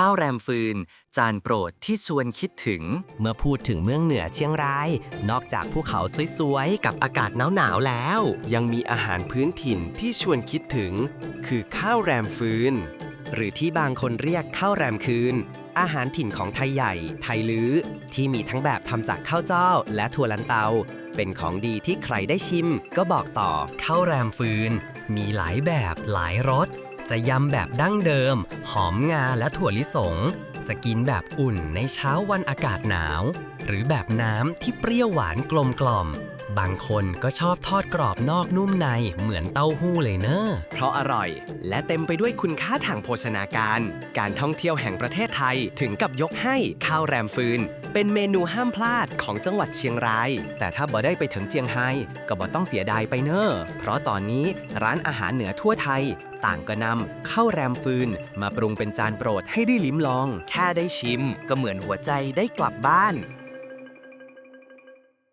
ข้าวแรมฟืน จานโปรดที่ชวนคิดถึง เมื่อพูดถึงเมืองเหนือเชียงราย นอกจากภูเขาสวยๆ กับอากาศหนาวๆแล้ว ยังมีอาหารพื้นถิ่นที่ชวนคิดถึง คือข้าวแรมฟืน หรือที่บางคนเรียกข้าวแรมคืน อาหารถิ่นของไทยใหญ่ ไทยลื้อ ที่มีทั้งแบบทำจากข้าวเจ้า และถั่วลันเตา เป็นของดีที่ใครได้ชิม ก็บอกต่อข้าวแรมฟืน มีหลายแบบหลายรส จะยำแบบดั้งเดิม หอมงาและถั่วลิสง จะกินแบบอุ่นในเช้าวันอากาศหนาว หรือแบบน้ำที่เปรี้ยวหวานกลมกล่อม บางคนก็ชอบทอดกรอบนอกนุ่มในเหมือนเต้าหู้เลยเนอะเพราะอร่อย และเต็มไปด้วยคุณค่าทางโภชนาการ การท่องเที่ยวแห่งประเทศไทยถึงกับยกให้ข้าวแรมฟืน เป็นเมนูห้ามพลาดของจังหวัดเชียงราย แต่ถ้าบ่ได้ไปถึงเจียงไฮ้ก็บ่ต้องเสียดายไปเนอะเพราะตอนนี้ร้านอาหารเหนือทั่วไทยต่างก็นำข้าวแรมฟืน มาปรุงเป็นจานโปรดให้ได้ลิ้มลอง แค่ได้ชิม ก็เหมือนหัวใจได้กลับบ้าน